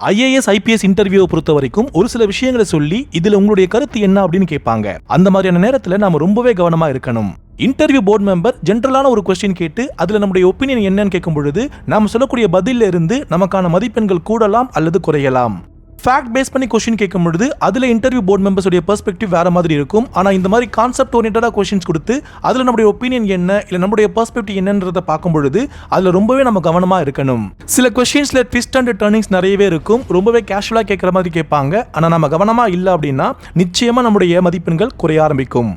IAS IPS இன்டர்வியூவை பொறுத்த வரைக்கும் ஒரு சில விஷயங்களை சொல்லி இதுல உங்களுடைய கருத்து என்ன அப்படின்னு கேட்பாங்க. அந்த மாதிரியான நேரத்துல நாம ரொம்பவே கவனமா இருக்கணும். இன்டர்வியூ போர்டு மெம்பர் ஜென்ரலான ஒரு கொஸ்டின் கேட்டு அதுல நம்முடைய ஒப்பீனியன் என்னன்னு கேட்கும் பொழுது நாம சொல்லக்கூடிய பதில்ல இருந்து நமக்கான மதிப்பெண்கள் கூடலாம் அல்லது குறையலாம். ஃபேக்ட் பேஸ் பண்ணி கொஷின் கேட்கும் பொழுது அதில் இன்டர்வியூ போர்ட் மெம்பர்ஸோடைய பெர்ஸ்பெக்டிவ் வேற மாதிரி இருக்கும். ஆனால் இந்த மாதிரி கான்செப்ட் ஓரியன்டாக கொஷின்ஸ் கொடுத்து அதில் நம்முடைய ஒப்பீனியன் என்ன இல்லை நம்முடைய பெர்ஸ்பெக்டிவ் என்னன்றதை பார்க்கும் பொழுது அதில் ரொம்பவே நம்ம கவனமாக இருக்கணும். சில கொஷின்ஸில் ட்விஸ்ட் அண்ட் டர்னிங்ஸ் நிறையவே இருக்கும். ரொம்பவே கேஷுவலாக கேட்குற மாதிரி கேட்பாங்க. ஆனால் நம்ம கவனமாக இல்லை அப்படின்னா நிச்சயமாக நம்முடைய மதிப்பெண்கள் குறைய ஆரம்பிக்கும்.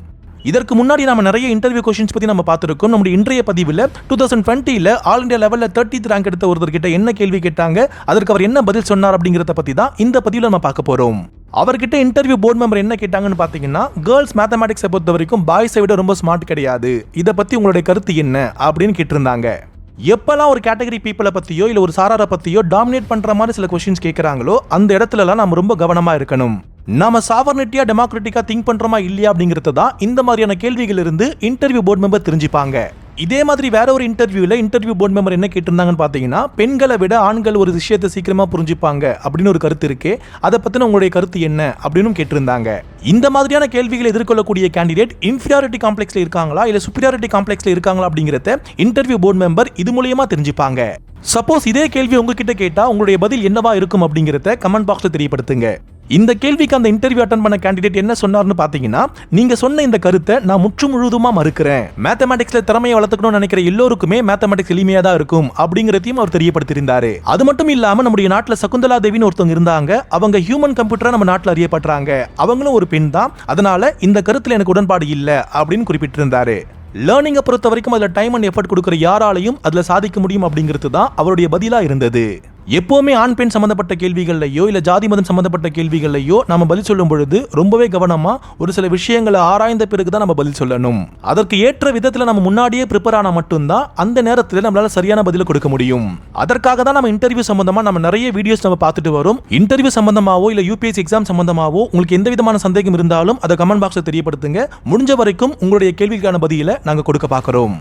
இதற்கு முன்னாடி நம்ம நிறைய இன்டர்வியூ கொஸ்டின்ஸ் பத்தி நம்ம பார்த்துருக்கோம். நம்முடைய இன்றைய பதிவில் டூ தௌசண்ட் டுவெண்ட்டியில் ஆல் இந்தியா லெவலில் தேர்ட்டி ரேங்க் எடுத்த ஒருத்தர் கிட்ட என்ன கேள்வி கேட்டாங்க அதற்கு அவர் என்ன பதில் சொன்னார் அப்படிங்கிறத பத்தி தான் இந்த பதிவில் நம்ம பார்க்க போறோம். அவர்கிட்ட இன்டர்வியூ போர்ட் மெம்பர் என்ன கேட்டாங்கன்னு பார்த்தீங்கன்னா கேர்ள்ஸ் மேத்தமேட்டிக்ஸை பொறுத்த வரைக்கும் பாய்ஸை விட ரொம்ப ஸ்மார்ட் கிடையாது. இதை பத்தி உங்களுடைய கருத்து என்ன? அப்படின்னு கேட்டிருந்தாங்க. எப்பெல்லாம் ஒரு கேட்டகரி பீப்புளை பத்தியோ இல்ல ஒரு சாராரை பத்தியோ டாமினேட் பண்ற மாதிரி சில கொஸ்டின்ஸ் கேட்கறாங்களோ அந்த இடத்துலலாம் நம்ம ரொம்ப கவனமா இருக்கணும். நாம சாவர்னிட்டியா டெமோக்ராட்டிக்கா திங்க் பண்றோமா இல்லையா அப்படிங்கிறது தான் இந்த மாதிரியான கேள்விகள் இருந்து இன்டர்வியூ போர்டு மெம்பர் தெரிஞ்சுப்பாங்க. இதே மாதிரி வேற ஒரு இன்டர்வியூல இன்டர்வியூ போர்ட் மெம்பர் என்ன கேட்டிருந்தாங்கன்னு பாத்தீங்கன்னா பெண்களை விட ஆண்கள் ஒரு விஷயத்தை சீக்கிரமா புரிஞ்சுப்பாங்க அப்படின்னு ஒரு கருத்து இருக்கு அதை பத்தின உங்களுடைய கருத்து என்ன அப்படின்னு கேட்டிருந்தாங்க. இந்த மாதிரியான கேள்விகளை எதிர்கொள்ளக்கூடிய கேண்டிடேட் இன்ஃபீரியாரிட்டி காம்ப்ளெக்ஸ்ல இருக்காங்களா இல்ல சுப்பீரியாரிட்டி காம்ப்ளெக்ஸ்ல இருக்காங்களா அப்படிங்கறத இன்டர்வியூ போர்ட் மெம்பர் இது மூலியமா தெரிஞ்சுப்பாங்க. சப்போஸ் இதே கேள்வி உங்ககிட்ட கேட்டா உங்களுடைய பதில் என்னவா இருக்கும் அப்படிங்கறத கமெண்ட் பாக்ஸ்ல தெரியப்படுத்துங்க. இந்த கேள்விக்கு அந்த இன்டர்வியூ அட்டன் பண்ண கேண்டிடேட் என்ன சொன்னார்னு பாத்தீங்கன்னா நீங்க சொன்ன இந்த கருத்தை நான் முற்று முழுதுமா மறுக்கிறேன் மேத்தமேட்டிக்ஸ்ல திறமையை வளர்த்துக்கணும்னு நினைக்கிற எல்லோருக்குமே மேத்தமேட்டிக்ஸ் எளிமையா தான் இருக்கும் அப்படிங்கறதையும் அவர் தெரியப்படுத்தியிருந்தாரு. அது மட்டும் இல்லாம நம்முடைய நாட்டுல சகுந்தலா தேவின்னு ஒருத்தவங்க இருந்தாங்க. அவங்க ஹியூமன் கம்ப்யூட்டரா நம்ம நாட்டுல அறியப்படுறாங்க. அவங்களும் ஒரு பெண் தான். அதனால இந்த கருத்துல எனக்கு உடன்பாடு இல்ல அப்படின்னு குறிப்பிட்டிருந்தாரு. லேர்னிங்கை பொறுத்த வரைக்கும் அதில் டைம் அண்ட் எஃபர்ட் கொடுக்குற யாராலையும் அதில் சாதிக்க முடியும் அப்படிங்கிறது தான் அவருடைய பதிலாக இருந்தது. எப்போவுமே ஆண் பெண் சம்மந்தப்பட்ட கேள்விகள்லையோ இல்லை ஜாதி மதம் சம்மந்தப்பட்ட கேள்விகள்லையோ நம்ம பதில் சொல்லும் பொழுது ரொம்பவே கவனமாக ஒரு சில விஷயங்களை ஆராய்ந்த பிறகு தான் நம்ம பதில் சொல்லணும். அதற்கு ஏற்ற விதத்தில் நம்ம முன்னாடியே ப்ரிப்பேர் ஆனால் மட்டும்தான் அந்த நேரத்தில் நம்மளால் சரியான பதிலை கொடுக்க முடியும். அதற்காக தான் நம்ம இன்டர்வியூ சம்பந்தமாக நம்ம நிறைய வீடியோஸ் நம்ம பார்த்துட்டு வரோம். இன்டர்வியூ சம்பந்தமாவோ இல்லை யூபிஎஸ்சி எக்ஸாம் சம்பந்தமாவோ உங்களுக்கு எந்த விதமான சந்தேகம் இருந்தாலும் அதை கமெண்ட் பாக்ஸில் தெரியப்படுத்துங்க. முடிஞ்ச வரைக்கும் உங்களுடைய கேள்விக்கான பதிலை நாங்கள் கொடுக்க பார்க்குறோம்.